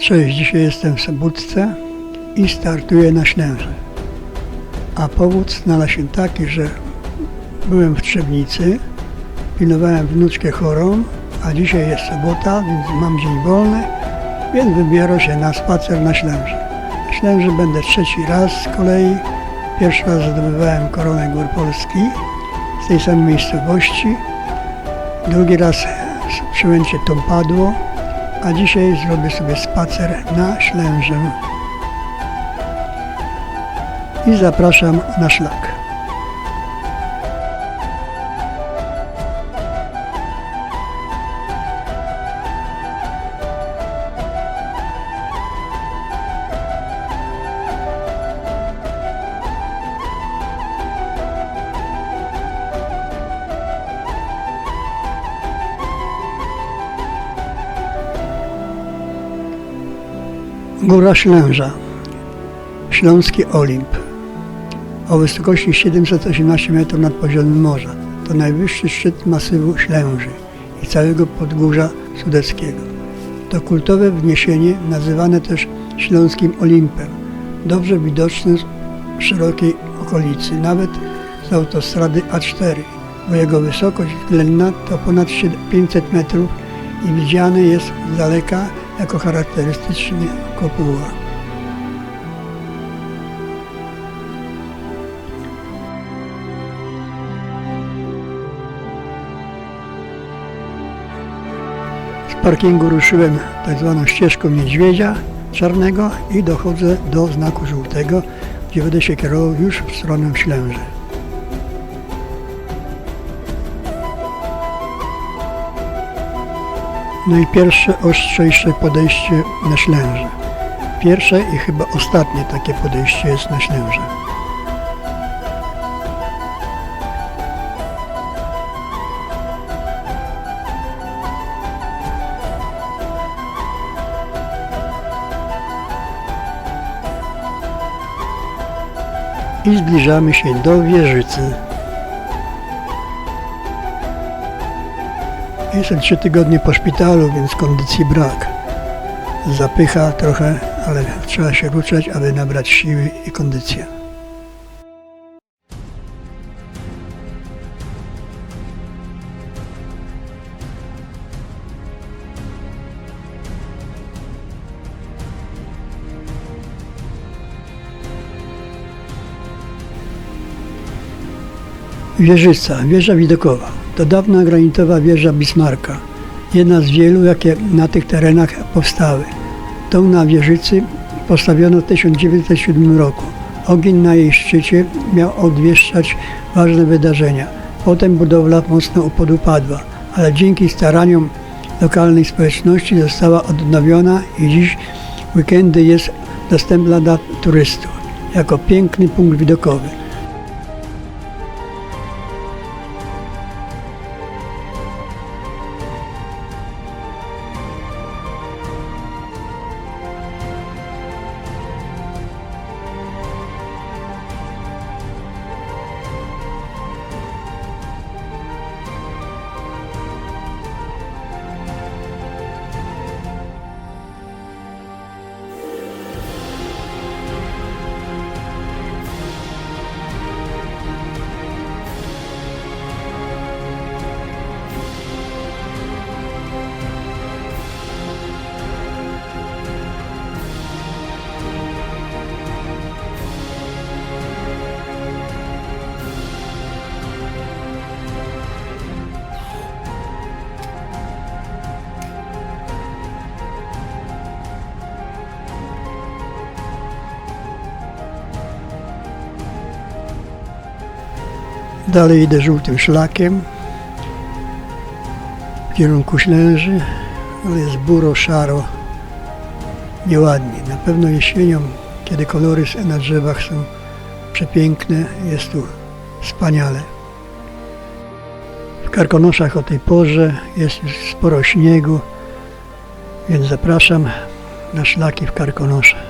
Cześć, dzisiaj jestem w Sobótce i startuję na Ślęże. A powód znalazł się taki, że byłem w Trzebnicy, pilnowałem wnuczkę chorą, a dzisiaj jest sobota, więc mam dzień wolny, więc wybiorę się na spacer na Ślęże. Na Ślęże będę trzeci raz z kolei. Pierwszy raz zdobywałem koronę Gór Polski z tej samej miejscowości. Drugi raz przyłęcie Tompadło, a dzisiaj zrobię sobie spacer na Ślężę. I zapraszam na szlak. Góra Ślęża, Śląski Olimp o wysokości 718 metrów nad poziomem morza. To najwyższy szczyt masywu Ślęży i całego Podgórza Sudeckiego. To kultowe wzniesienie nazywane też Śląskim Olimpem, dobrze widoczne z szerokiej okolicy, nawet z autostrady A4, bo jego wysokość względna to ponad 500 metrów i widziany jest z daleka jako charakterystyczny kopuła. Z parkingu ruszyłem tak zwaną ścieżką niedźwiedzia czarnego i dochodzę do znaku żółtego, gdzie będę się kierował już w stronę Ślęży. No i pierwsze ostrzejsze podejście na Ślęże. Pierwsze i chyba ostatnie takie podejście jest na Ślęże. I zbliżamy się do wieżycy. Jestem trzy tygodnie po szpitalu, więc kondycji brak. Zapycha trochę, ale trzeba się ruszać, aby nabrać siły i kondycję. Wieżyca, wieża widokowa. To dawna granitowa wieża Bismarcka. Jedna z wielu, jakie na tych terenach powstały. Tą na wieżycy postawiono w 1907 roku. Ogień na jej szczycie miał odwieszczać ważne wydarzenia. Potem budowla mocno podupadła, ale dzięki staraniom lokalnej społeczności została odnowiona i dziś weekendy jest dostępna dla turystów jako piękny punkt widokowy. Dalej idę żółtym szlakiem w kierunku Ślęży, ale jest buro, szaro, nieładnie. Na pewno jesienią, kiedy kolory na drzewach są przepiękne, jest tu wspaniale. W Karkonoszach o tej porze jest już sporo śniegu, więc zapraszam na szlaki w Karkonosze.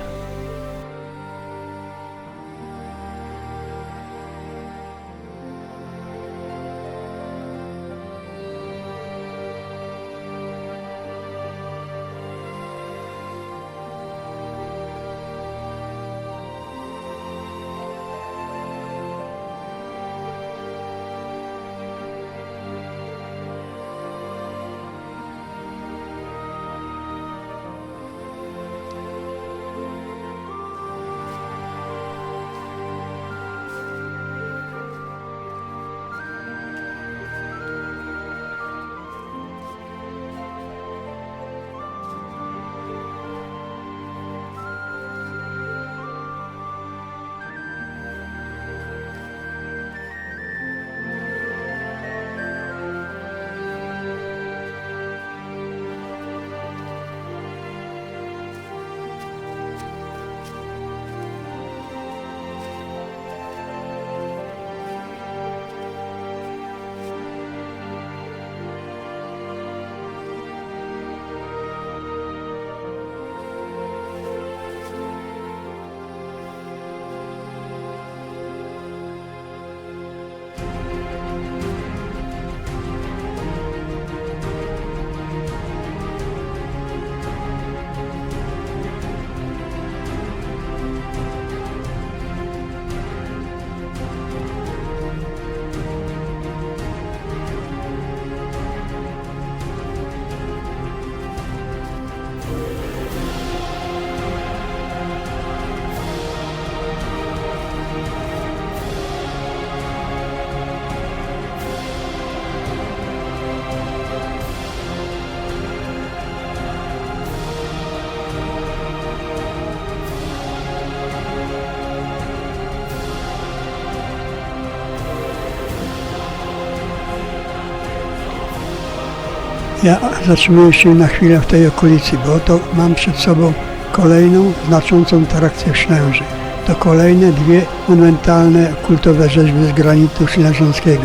Ja zatrzymuję się na chwilę w tej okolicy, bo oto mam przed sobą kolejną znaczącą atrakcję w Ślęży. To kolejne dwie monumentalne kultowe rzeźby z granitu ślężąckiego.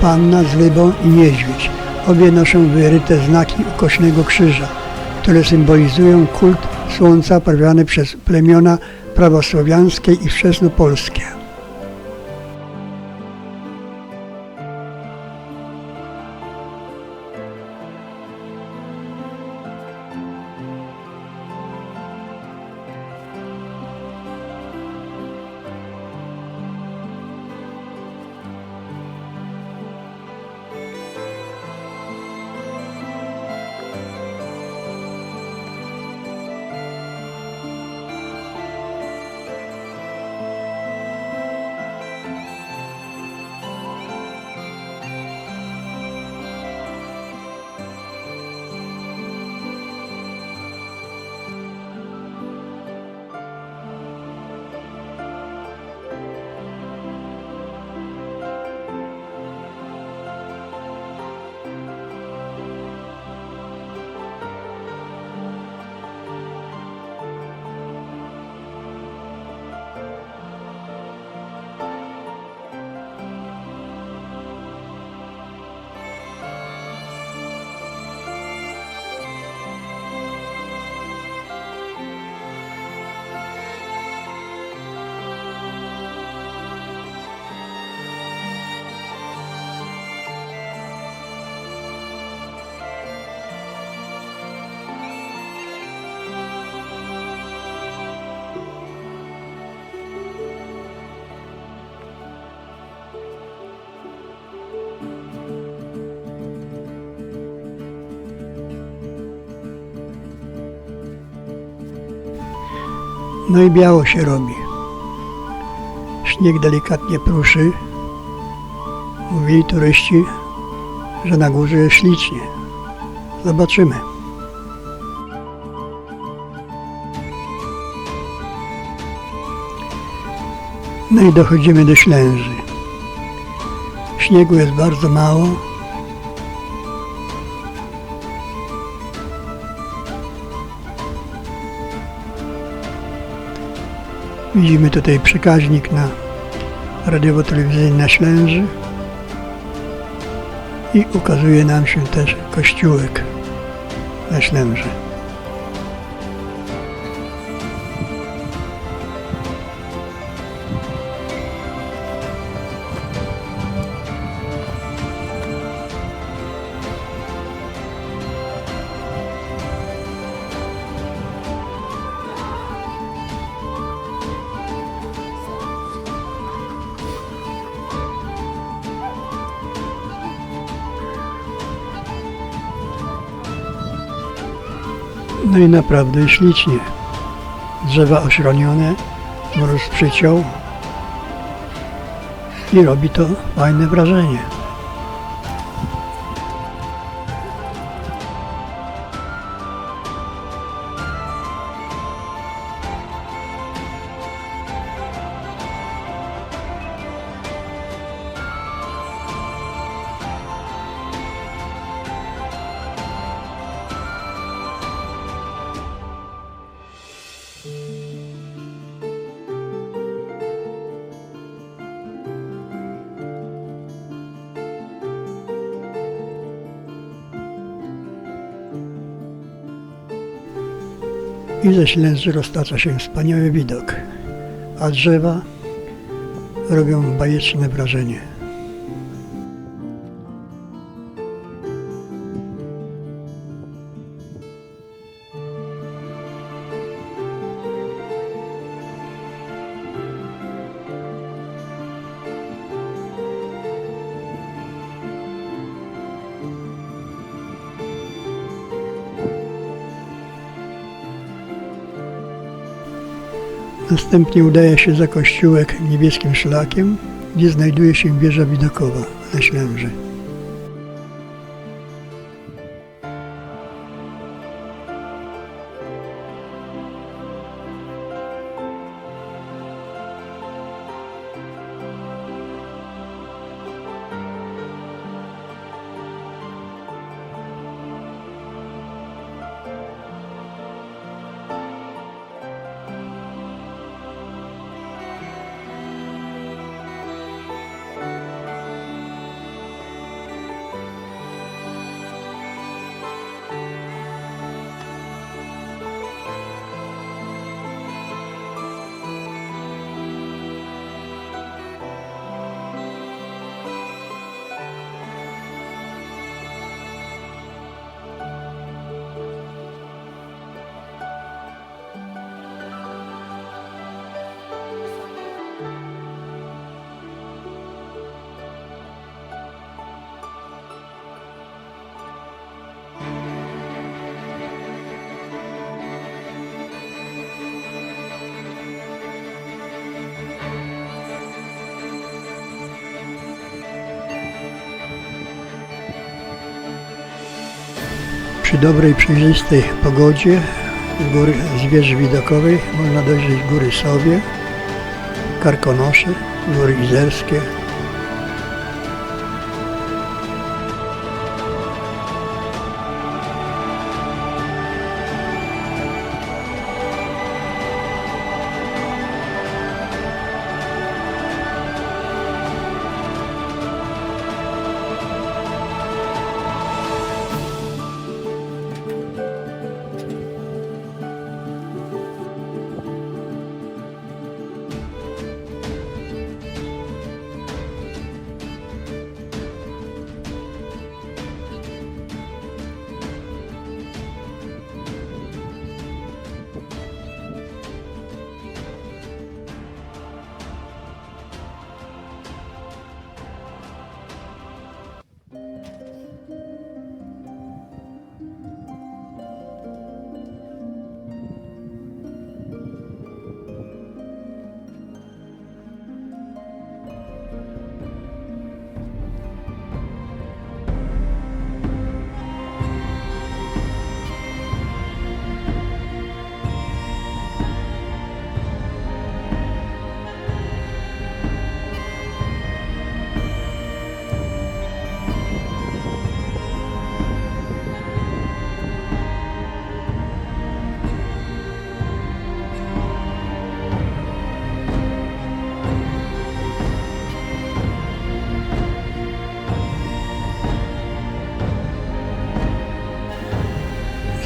Panna z rybą i niedźwiedź. Obie noszą wyryte znaki ukośnego krzyża, które symbolizują kult słońca prawiany przez plemiona prawosławiańskie i wczesnopolskie. No i biało się robi. Śnieg delikatnie pruszy. Mówili turyści, że na górze jest ślicznie. Zobaczymy. No i dochodzimy do Ślęży. Śniegu jest bardzo mało. Widzimy tutaj przekaźnik na radiowo-telewizyjny Ślęży i ukazuje nam się też kościółek na Ślęży. No i naprawdę ślicznie. Drzewa ośronione, mróz przyciął i robi to fajne wrażenie. I ze Ślęży roztacza się wspaniały widok, a drzewa robią bajeczne wrażenie. Następnie udaje się za kościółek niebieskim szlakiem, gdzie znajduje się wieża widokowa na Ślęży. Przy dobrej, przejrzystej pogodzie z góry z wieży widokowej można dojrzeć góry Sowie, Karkonosze, góry Izerskie.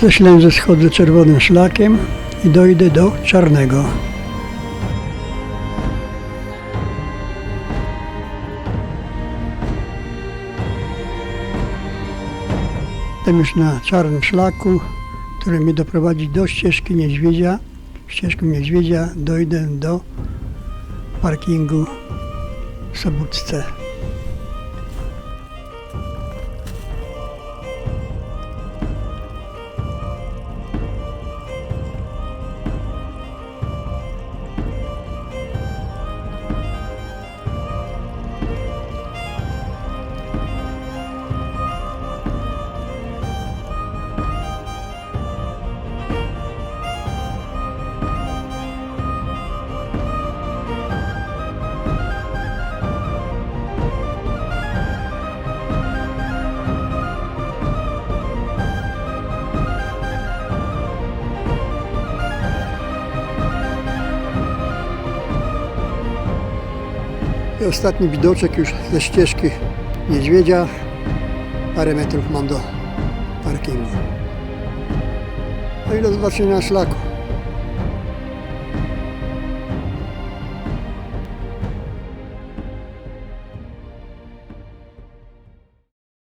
Ze Ślęży schodzę czerwonym szlakiem i dojdę do Czarnego. Jestem już na czarnym szlaku, który mnie doprowadzi do ścieżki niedźwiedzia. Ścieżką niedźwiedzia dojdę do parkingu w Sobótce. I ostatni widoczek już ze ścieżki niedźwiedzia. Parę metrów mam do parkingu. No i do zobaczenia na szlaku.